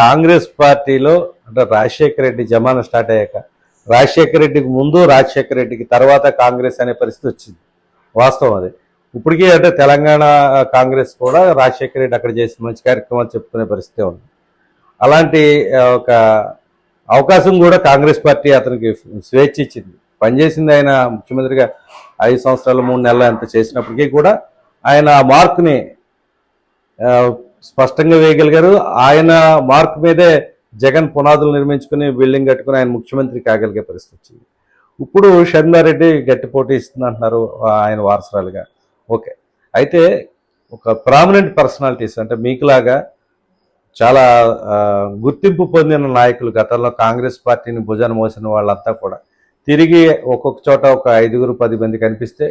కాంగ్రెస్ పార్టీలో అంటే రాజశేఖర రెడ్డి జమానా స్టార్ట్ అయ్యాక రాజశేఖర రెడ్డికి ముందు రాజశేఖర రెడ్డికి తర్వాత కాంగ్రెస్ అనే పరిస్థితి వచ్చింది. వాస్తవం అది. ఇప్పటికీ అంటే తెలంగాణ కాంగ్రెస్ కూడా రాజశేఖర రెడ్డి అక్కడ చేసిన మంచి కార్యక్రమాలు చెప్పుకునే పరిస్థితి ఉంది. అలాంటి ఒక అవకాశం కూడా కాంగ్రెస్ పార్టీ అతనికి స్వేచ్ఛ ఇచ్చింది. పనిచేసింది ఆయన ముఖ్యమంత్రిగా ఐదు సంవత్సరాలు మూడు నెలలు ఎంత చేసినప్పటికీ కూడా ఆయన ఆ మార్క్ని స్పష్టంగా వేయగలిగారు. ఆయన మార్క్ మీదే జగన్ పునాదులు నిర్మించుకుని బిల్డింగ్ కట్టుకుని ఆయన ముఖ్యమంత్రి కాగలిగే పరిస్థితి వచ్చింది. ఇప్పుడు షర్మిలారెడ్డి గట్టి పోటీ ఇస్తుంది అంటున్నారు ఆయన వారసరాలుగా. ఓకే. అయితే ఒక ప్రామినెంట్ పర్సనాలిటీస్ అంటే మీకులాగా చాలా గుర్తింపు పొందిన నాయకులు గతంలో కాంగ్రెస్ పార్టీని భుజాన మోసిన వాళ్ళంతా కూడా తిరిగి ఒక్కొక్క చోట ఒక ఐదుగురు పది మంది కనిపిస్తే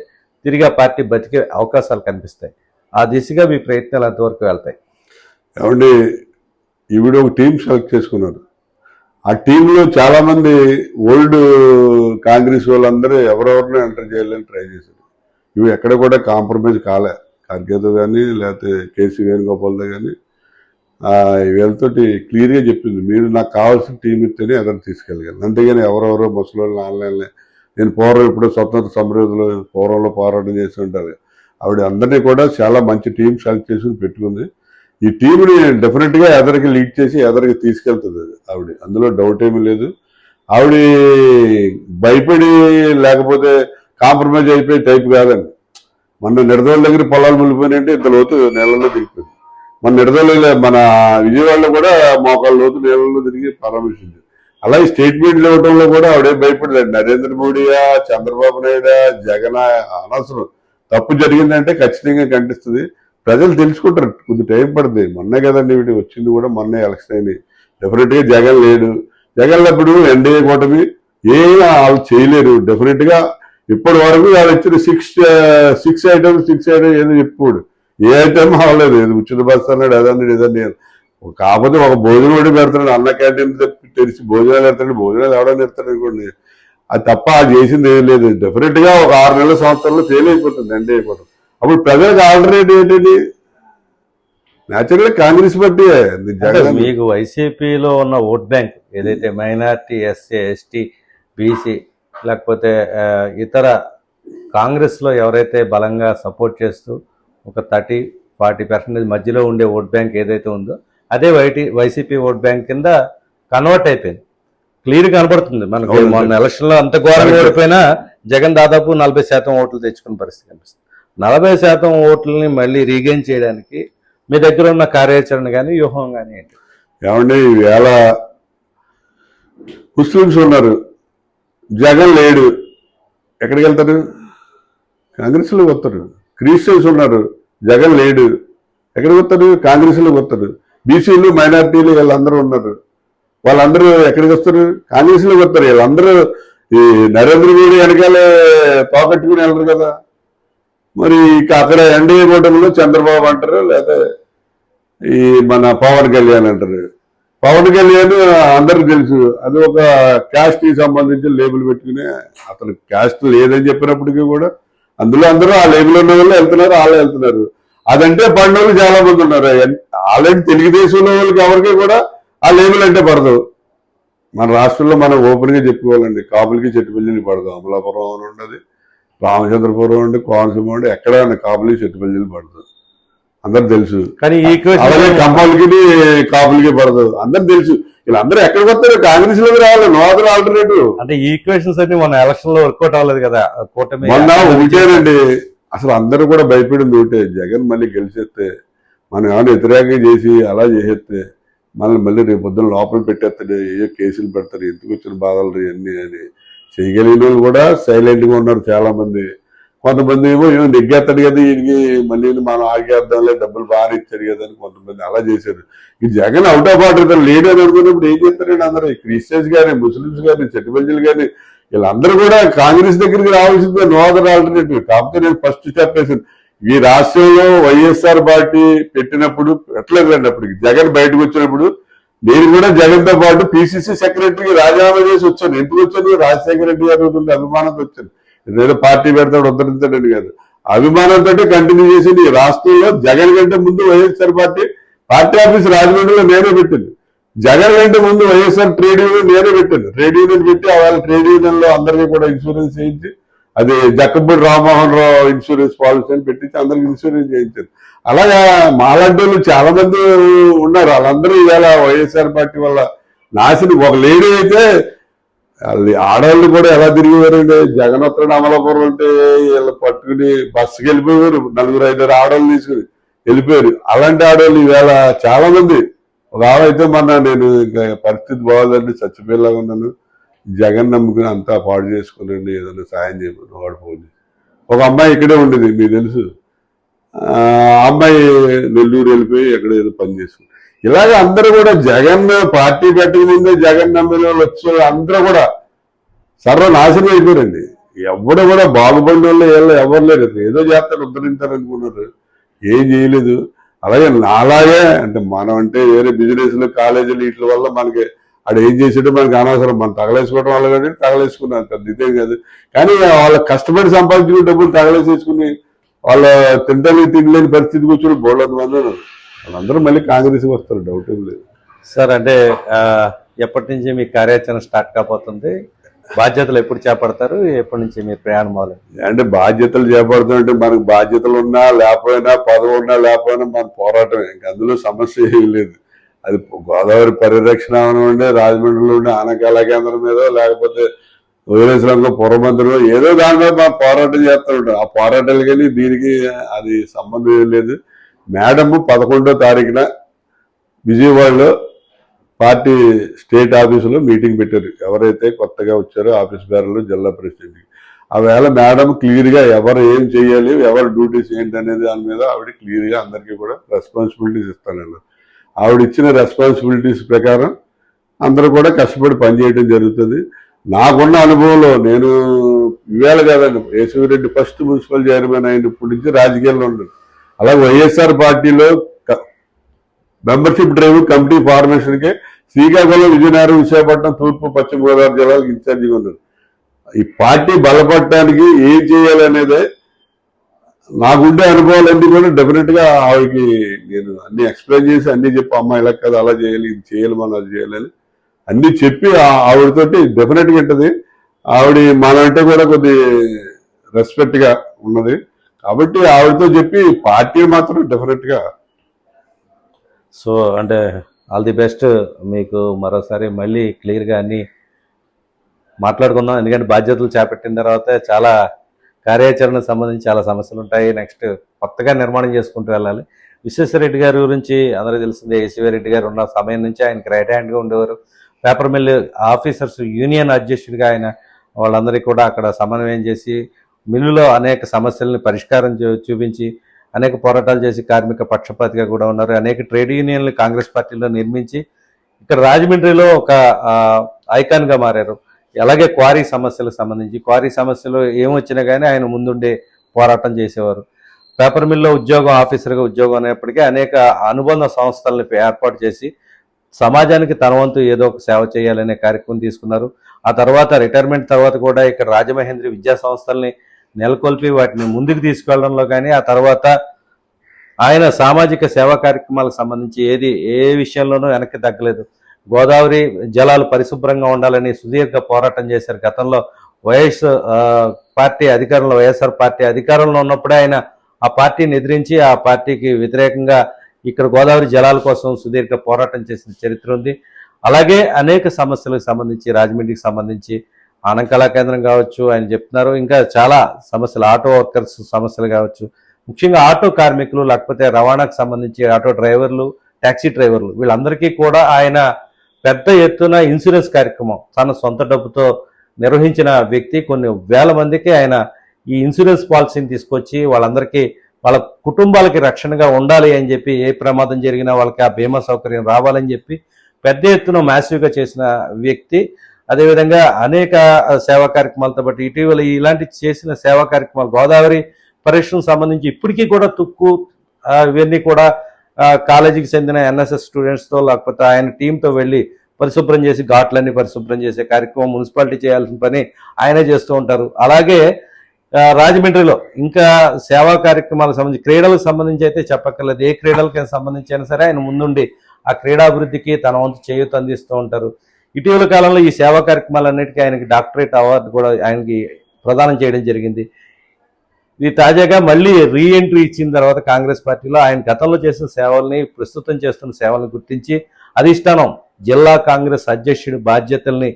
తిరిగి ఆ పార్టీ బతికే అవకాశాలు కనిపిస్తాయి. ఆ దిశగా మీ ప్రయత్నాలు ఎంతవరకు వెళ్తాయి? ఏమంటే ఈవిడ ఒక టీం సెలెక్ట్ చేసుకున్నారు. ఆ టీంలో చాలామంది ఓల్డ్ కాంగ్రెస్ వాళ్ళందరూ ఎవరెవరిని ఎంటర్ చేయాలని ట్రై చేశారు. ఇవి ఎక్కడ కూడా కాంప్రమైజ్ కాలే. ఖర్గేతో కానీ లేకపోతే కేసీ వేణుగోపాల్తో కానీ వీళ్ళతోటి క్లియర్గా చెప్పింది. మీరు నాకు కావాల్సిన టీం ఇస్తేనే ఎదురు తీసుకెళ్ళగలను. అంతేగాని ఎవరెవరో ముసలి ఆన్లైన్లో నేను పూర్వం ఇప్పుడు స్వతంత్ర సమృద్ధిలో పూర్వంలో పోరాటం చేసి ఉంటారు. ఆవిడ అందరినీ కూడా చాలా మంచి టీం సెలెక్ట్ చేసుకుని పెట్టుకుంది. ఈ టీంని డెఫినెట్గా ఎదరికి లీడ్ చేసి ఎదరికి తీసుకెళ్తుంది ఆవిడ. అందులో డౌట్ ఏమీ లేదు. ఆవిడ భయపడి లేకపోతే కాంప్రమైజ్ అయిపోయే టైప్ కాదండి. మన నిడదోళ్ళ దగ్గర పొలాలు ములిపోయినాయంటే ఇంత లోతు నీళ్ళలో దిగిపోయింది. మన నిడదోళ్ళ మన విజయవాడలో కూడా మోకాళ్ళ లోతు నీళ్ళలో తిరిగి పరామర్శించింది. అలాగే స్టేట్మెంట్లు ఇవ్వడంలో కూడా ఆవిడే భయపడలేదు. నరేంద్ర మోడీయా చంద్రబాబు నాయుడా జగన్ అనవసరం. తప్పు జరిగిందంటే ఖచ్చితంగా కనిపిస్తుంది ప్రజలు తెలుసుకుంటారు. కొద్ది టైం పడుతుంది. మొన్నే కదండి వీటి వచ్చింది కూడా మొన్నే ఎలక్షన్ అయింది. డెఫినెట్గా జగన్ లేడు. జగన్ అప్పుడు ఎన్డీఏ కూటమి ఏం వాళ్ళు చేయలేరు. డెఫినెట్గా ఇప్పటి వరకు వాళ్ళు ఇచ్చిన six six item six item ఏదో చెప్పుడు. ఏ ఐటమ్ అవ్వలేదు. ఏదో ఉచిత బస్ అన్నాడు అదన్నాడు ఇదన్నాడు కాకపోతే ఒక భోజనం ఒకటి పెడతాడు. అన్న క్యాంటీన్ తెలిసి భోజనాలు పెడతాడు. భోజనాలు ఎవడని పెడతాడు అనుకోండి. అది తప్ప అది చేసింది ఏం లేదు. డెఫినెట్గా ఒక ఆరు నెలల సంవత్సరంలో ఫెయిల్ అయిపోతుంది ఎండ్ అయిపోతుంది అప్పుడు ప్రజలకు ఆల్టర్నేటివ్ ఏంటండి న్యాచురల్ కాంగ్రెస్ పార్టీ మీకు వైసీపీలో ఉన్న ఓట్ బ్యాంక్ ఏదైతే మైనార్టీ ఎస్సీ ఎస్టీ బీసీ లేకపోతే ఇతర కాంగ్రెస్లో ఎవరైతే బలంగా సపోర్ట్ చేస్తూ ఒక థర్టీ ఫార్టీ పర్సెంటేజ్ మధ్యలో ఉండే ఓట్ బ్యాంక్ ఏదైతే ఉందో అదే వైటీ వైసీపీ ఓట్ బ్యాంక్ కింద కన్వర్ట్ అయిపోయింది. క్లియర్ కనబడుతుంది మనకి. మొన్న ఎలక్షన్లో అంత ఘోరంగా ఓడిపోయినా జగన్ దాదాపు నలభై శాతం ఓట్లు తెచ్చుకున్న పరిస్థితి కనిపిస్తుంది. నలభై శాతం ఓట్లని మళ్ళీ రీగైన్ చేయడానికి మీ దగ్గర ఉన్న కార్యాచరణ కానీ వ్యూహం కానీ ఏంటి? ఏమండి ఈవేళ ముస్లిమ్స్ ఉన్నారు. జగన్ లేడు. ఎక్కడికి వెళ్తారు కాంగ్రెస్లో వస్తారు క్రిస్టియన్స్ ఉన్నారు. జగన్ లేడు. ఎక్కడికి వస్తారు కాంగ్రెస్లో వస్తారు బీసీలు మైనార్టీలు వీళ్ళందరూ ఉన్నారు. వాళ్ళందరూ ఎక్కడికి వస్తారు? కాంగ్రెస్లో వస్తారు. వీళ్ళందరూ ఈ నరేంద్ర మోడీ వెనకాలే పోగొట్టుకుని వెళ్ళరు కదా. మరి ఇక అక్కడ ఎన్డీఏ కూటమిలో చంద్రబాబు అంటారు లేదా ఈ మన పవన్ కళ్యాణ్ అంటారు. పవన్ కళ్యాణ్ అందరికి తెలుసు అది ఒక క్యాస్ట్కి సంబంధించి లేబుల్ పెట్టుకుని అతను క్యాస్ట్ లేదని చెప్పినప్పటికీ కూడా అందులో అందరూ ఆ లేబుల్ ఉన్న వాళ్ళు వెళ్తున్నారు వాళ్ళే వెళ్తున్నారు. అదంటే పండుగలు చాలా మంది ఉన్నారు. ఆల్రెడీ తెలుగుదేశంలో వాళ్ళకి ఎవరికి కూడా ఆ లేబుల్ అంటే పడదు. మన రాష్ట్రంలో మనం ఓపెన్గా చెప్పుకోవాలండి కాపులకి చెట్టుపల్లిని పడదు అమలాపురం అని ఉండదు రామచంద్రపురం ఉండి కోనసీమ ఉండి ఎక్కడ కాపులకి చెట్టుపల్లిని పడదు అందరు తెలుసు. కానీ అలాగే కంపాలకి కాపులకి పడదు అందరు తెలుసు. వీళ్ళందరూ ఎక్కడికి వస్తారు? కాంగ్రెస్లోకి రావాలి. No other alternative. అంటే ఈ ఈక్వేషన్స్ అన్ని మన ఎలక్షన్లో వర్కౌట్ అవ్వలేదు కదా. కూటమి మొన్న ఒకటేనండి అసలు అందరూ కూడా భయపడింది ఒకటే. జగన్ మళ్ళీ గెలిచేస్తే మనం ఏమైనా వ్యతిరేకంగా చేసి అలా చేసేస్తే మళ్ళీ మళ్ళీ రేపు పొద్దున్న లోపల పెట్టేస్తాడు ఏ కేసులు పెడతారు ఎందుకు వచ్చిన బాధలు ఇవన్నీ అని చేయగలిగిన వాళ్ళు కూడా సైలెంట్గా ఉన్నారు చాలా మంది కొంతమంది ఏమో ఏమో నెగ్గేస్తాడు కదా ఈయనకి మళ్ళీ మనం ఆగేద్దాంలే డబ్బులు బాగా ఇచ్చారు కదా అని కొంతమంది అలా చేశారు. ఈ జగన్ అవుట్ ఆఫ్ ఆర్డర్ లేడు అని అనుకున్నప్పుడు ఏం చేస్తారండి అందరూ? క్రిస్టియన్స్ కానీ ముస్లిమ్స్ కానీ చెట్టుపల్లిలు కానీ వీళ్ళందరూ కూడా కాంగ్రెస్ దగ్గరికి రావాల్సిందే నో అదర్ ఆల్టర్నేటివ్ కాకపోతే నేను ఫస్ట్ స్టెప్ వేసాను ఈ రాష్ట్రంలో వైఎస్ఆర్ పార్టీ పెట్టినప్పుడు పెట్టలేదండి అప్పటికి. జగన్ బయటకు వచ్చినప్పుడు నేను కూడా జగన్తో పాటు పిసిసి సెక్రటరీకి రాజీనామా చేసి వచ్చాను. ఎందుకు వచ్చాను? రాజశేఖర రెడ్డి గారు ఉండే అభిమానంతో వచ్చాను. ఏదైనా పార్టీ పెడతాడు ఉద్ధరించాడని కాదు. అభిమానంతో కంటిన్యూ చేసి రాష్ట్రంలో. జగన్ కంటే ముందు వైఎస్ఆర్ పార్టీ పార్టీ ఆఫీస్ రాజమండ్రిలో నేనే పెట్టింది జగన్ కంటే ముందు వైఎస్ఆర్ ట్రేడ్ యూనియన్ నేనే పెట్టాను. ట్రేడ్ యూనియన్ పెట్టి ఆ వాళ్ళ ట్రేడ్ యూనియన్లో అందరికీ కూడా ఇన్సూరెన్స్ చేయించి అది జక్కపూడి రామ్మోహన్ రావు ఇన్సూరెన్స్ పాలసీ అని పెట్టించి అందరికి ఇన్సూరెన్స్ చేయించారు. అలాగా మాలాంటి వాళ్ళు చాలా మంది ఉన్నారు. వాళ్ళందరూ ఇవాళ వైఎస్ఆర్ పార్టీ వల్ల నాశనం. ఒక లేడీ అయితే ఆడవాళ్ళు కూడా ఎలా తిరిగేవారండి జగన్ వస్తాడు అమలాపురం అంటే వీళ్ళు పట్టుకుని బస్సుకి వెళ్ళిపోయారు. నలుగురు ఐదారు ఆడవాళ్ళు తీసుకుని వెళ్ళిపోయారు. అలాంటి ఆడవాళ్ళు ఈవేళ చాలా మంది ఒక ఆడైతే మొన్న నేను ఇంకా పరిస్థితి బాగోదండి చచ్చిపోయేలాగా ఉన్నాను. జగన్ నమ్ముకుని అంతా పాడు చేసుకునండి ఏదైనా సాయం చేయమని వాడు ఫోన్ ఒక అమ్మాయి ఇక్కడే ఉండేది మీకు తెలుసు. ఆ అమ్మాయి నెల్లూరు వెళ్ళిపోయి ఎక్కడ ఏదో పని చేసుకుంది ఇలాగ అందరూ కూడా జగన్ పార్టీ పెట్టక జగన్ నమ్మిన వాళ్ళు వచ్చిన వాళ్ళు అందరూ కూడా సర్వనాశనం అయిపోయారండి. ఎవడు కూడా బాగుపడిన వాళ్ళు వీళ్ళు ఎవరు లేరు. ఏదో చేస్తారు ఉద్ధరించారు అనుకున్నారు. ఏం చేయలేదు. అలాగే నాలాగే అంటే మనం అంటే వేరే బిజినెస్లు కాలేజీలు వీటి వల్ల మనకి ఆడు ఏం చేసాడో మనకి అనవసరం. మనం తగలేసుకోవడం వల్ల కానీ తగలేసుకున్నాం పెద్ద ఇదేం కాదు. కానీ వాళ్ళ కష్టపడి సంపాదించుకునే డబ్బులు తగలేసేసుకుని వాళ్ళ తింటానికి తినలేని పరిస్థితికి వచ్చి బోళ్ళంత మంది ఉన్నారు. వాళ్ళందరూ మళ్ళీ కాంగ్రెస్కి వస్తారు. డౌట్ ఏం లేదు. సార్ అంటే ఎప్పటి నుంచి మీ కార్యాచరణ స్టార్ట్ కాబోతుంది? బాధ్యతలు ఎప్పుడు చేపడతారు? ఎప్పటి నుంచి మీ ప్రయాణం మొదలు? అంటే బాధ్యతలు చేపడుతుంటే మనకు బాధ్యతలు ఉన్నా లేకపోయినా పదవి ఉన్నా లేకపోయినా మన పోరాటమే. ఇంక అందులో సమస్య ఏమీ లేదు. అది గోదావరి పరిరక్షణ ఉండే రాజమండ్రిలో ఉండే ఆనకాల కేంద్రం మీద లేకపోతే వదిలేశ్వరంలో పురమంత్రిలో ఏదో దాని మీద మా పోరాటం చేస్తూ ఉంటాం ఆ పోరాటాలు కానీ దీనికి అది సంబంధం ఏం లేదు. మేడము పదకొండో తారీఖున విజయవాడలో పార్టీ స్టేట్ ఆఫీసులో మీటింగ్ పెట్టారు. ఎవరైతే కొత్తగా వచ్చారో ఆఫీస్ బేరలు జిల్లా ప్రెసిడెంట్. ఆ వేళ మేడం క్లియర్గా ఎవరు ఏం చేయాలి ఎవరి డ్యూటీస్ ఏంటి అనేది దాని మీద ఆవిడ క్లియర్గా అందరికీ కూడా రెస్పాన్సిబిలిటీస్ నేను. ఆవిడ ఇచ్చిన రెస్పాన్సిబిలిటీస్ ప్రకారం అందరూ కూడా కష్టపడి పనిచేయడం జరుగుతుంది. నాకున్న అనుభవంలో నేను ఇవేళ కాదండి యేసవిరెడ్డి ఫస్ట్ మున్సిపల్ చైర్మన్ అయినప్పటి నుంచి రాజకీయాల్లో ఉన్నాడు అలాగే వైఎస్ఆర్ పార్టీలో మెంబర్షిప్ డ్రైవ్ కమిటీ ఫార్మేషన్కే శ్రీకాకుళం విజయనగరం విశాఖపట్నం తూర్పు పశ్చిమ గోదావరి జిల్లాలకు ఇన్ఛార్జిగా ఉన్నారు ఈ పార్టీ బలపడటానికి ఏం చేయాలనేదే నాకుండే అనుభవాలన్నీ కూడా డెఫినెట్గా ఆవిడకి నేను అన్ని ఎక్స్ప్లెయిన్ చేసి అన్ని చెప్పి అమ్మ ఇలా కదా అలా చేయాలి ఇది చేయాలి మనం అది చేయాలని అన్ని చెప్పి ఆవిడతోటి డెఫినెట్గా ఉంటుంది. ఆవిడ మనంటే కూడా కొద్ది రెస్పెక్ట్గా ఉన్నది. కాబట్టి ఆవిడతో చెప్పి పార్టీ మాత్రం డెఫినెట్గా సో అంటే ఆల్ ది బెస్ట్. మీకు మరోసారి మళ్ళీ క్లియర్గా అన్ని మాట్లాడుకుందాం. ఎందుకంటే బాధ్యతలు చేపట్టిన తర్వాత చాలా కార్యాచరణకు సంబంధించి చాలా సమస్యలు ఉంటాయి. నెక్స్ట్ కొత్తగా నిర్మాణం చేసుకుంటూ వెళ్ళాలి. విశ్వేశ్వరరెడ్డి గారి గురించి అందరూ తెలిసిందే. రెడ్డి గారు ఉన్న సమయం నుంచి ఆయనకి రైట్ హ్యాండ్గా ఉండేవారు. పేపర్ మిల్ ఆఫీసర్స్ యూనియన్ అధ్యక్షుడిగా ఆయన వాళ్ళందరికీ కూడా అక్కడ సమన్వయం చేసి మిల్లులో అనేక సమస్యలను పరిష్కారం చూ- చూపించి అనేక పోరాటాలు చేసి కార్మిక పక్షపాతిగా కూడా ఉన్నారు. అనేక ట్రేడ్ యూనియన్లు కాంగ్రెస్ పార్టీలో నిర్మించి ఇక్కడ రాజమండ్రిలో ఒక ఐకాన్గా మారారు. అలాగే క్వారీ సమస్యలకు సంబంధించి క్వారీ సమస్యలు ఏమొచ్చినా కానీ ఆయన ముందుండే పోరాటం చేసేవారు. పేపర్ మిల్లో ఉద్యోగం ఆఫీసర్గా ఉద్యోగం అనేప్పటికీ అనేక అనుబంధ సంస్థలను ఏర్పాటు చేసి సమాజానికి తన వంతు ఏదో ఒక సేవ చేయాలనే కార్యక్రమం తీసుకున్నారు. ఆ తర్వాత రిటైర్మెంట్ తర్వాత కూడా ఇక్కడ రాజమహేంద్రి విద్యా సంస్థల్ని నెలకొల్పి వాటిని ముందుకు తీసుకెళ్ళడంలో కానీ ఆ తర్వాత ఆయన సామాజిక సేవా కార్యక్రమాలకు సంబంధించి ఏది ఏ విషయంలోనూ వెనక్కి తగ్గలేదు. గోదావరి జలాలు పరిశుభ్రంగా ఉండాలని సుదీర్ఘ పోరాటం చేశారు. గతంలో వైఎస్ పార్టీ అధికారంలో వైఎస్ఆర్ పార్టీ అధికారంలో ఉన్నప్పుడే ఆయన ఆ పార్టీని ఎదిరించి ఆ పార్టీకి వ్యతిరేకంగా ఇక్కడ గోదావరి జలాల కోసం సుదీర్ఘ పోరాటం చేసిన చరిత్ర ఉంది. అలాగే అనేక సమస్యలకు సంబంధించి రాజమండ్రికి సంబంధించి అనంకళా కేంద్రం కావచ్చు ఆయన చెప్తున్నారు. ఇంకా చాలా సమస్యలు ఆటో వర్కర్స్ సమస్యలు కావచ్చు. ముఖ్యంగా ఆటో కార్మికులు లేకపోతే రవాణాకు సంబంధించి ఆటో డ్రైవర్లు ట్యాక్సీ డ్రైవర్లు వీళ్ళందరికీ కూడా ఆయన పెద్ద ఎత్తున ఇన్సూరెన్స్ కార్యక్రమం తన సొంత డబ్బుతో నిర్వహించిన వ్యక్తి కొన్ని వేల మందికి ఆయన ఈ ఇన్సూరెన్స్ పాలసీని తీసుకొచ్చి వాళ్ళందరికీ వాళ్ళ కుటుంబాలకి రక్షణగా ఉండాలి అని చెప్పి ఏ ప్రమాదం జరిగినా వాళ్ళకి ఆ బీమా సౌకర్యం రావాలని చెప్పి పెద్ద ఎత్తున మ్యాసివ్గా చేసిన వ్యక్తి. అదేవిధంగా అనేక సేవా కార్యక్రమాలతో పాటు ఇటీవల ఇలాంటి చేసిన సేవా కార్యక్రమాలు గోదావరి పరిశ్రమకు సంబంధించి ఇప్పటికీ కూడా తుక్కు ఇవన్నీ కూడా కాలేజీకి చెందిన ఎన్ఎస్ఎస్ స్టూడెంట్స్తో లేకపోతే ఆయన టీంతో వెళ్ళి పరిశుభ్రం చేసి ఘాట్లన్నీ పరిశుభ్రం చేసే కార్యక్రమం మున్సిపాలిటీ చేయాల్సిన పని ఆయనే చేస్తూ ఉంటారు. అలాగే రాజమండ్రిలో ఇంకా సేవా కార్యక్రమాలకు సంబంధించి క్రీడలకు సంబంధించి అయితే చెప్పక్కర్లేదు. ఏ క్రీడలకైనా సంబంధించి అయినా సరే ఆయన ముందుండి ఆ క్రీడాభివృద్ధికి తన వంతు చేయూత అందిస్తూ ఉంటారు. ఇటీవల కాలంలో ఈ సేవా కార్యక్రమాలన్నిటికీ ఆయనకి డాక్టరేట్ అవార్డు కూడా ఆయనకి ప్రదానం చేయడం జరిగింది. ఇది తాజాగా మళ్ళీ రీ ఎంట్రీ ఇచ్చిన తర్వాత కాంగ్రెస్ పార్టీలో ఆయన గతంలో చేసిన సేవల్ని ప్రస్తుతం చేస్తున్న సేవల్ని గుర్తించి అధిష్టానం జిల్లా కాంగ్రెస్ అధ్యక్షుడి బాధ్యతల్ని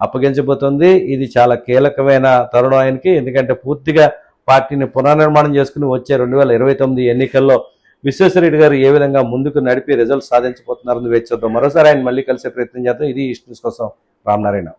అప్పగించబోతోంది. ఇది చాలా కీలకమైన తరుణం ఆయనకి. ఎందుకంటే పూర్తిగా పార్టీని పునర్నిర్మాణం చేసుకుని వచ్చే రెండు వేల ఇరవై తొమ్మిది ఎన్నికల్లో విశ్వేశ్వరరెడ్డి గారు ఏ విధంగా ముందుకు నడిపి రిజల్ట్ సాధించబోతున్నారని వేచి చూద్దాం. మరోసారి ఆయన మళ్ళీ కలిసే ప్రయత్నం చేద్దాం. ఇది ఈస్ట్ న్యూస్ కోసం రామనారాయణ.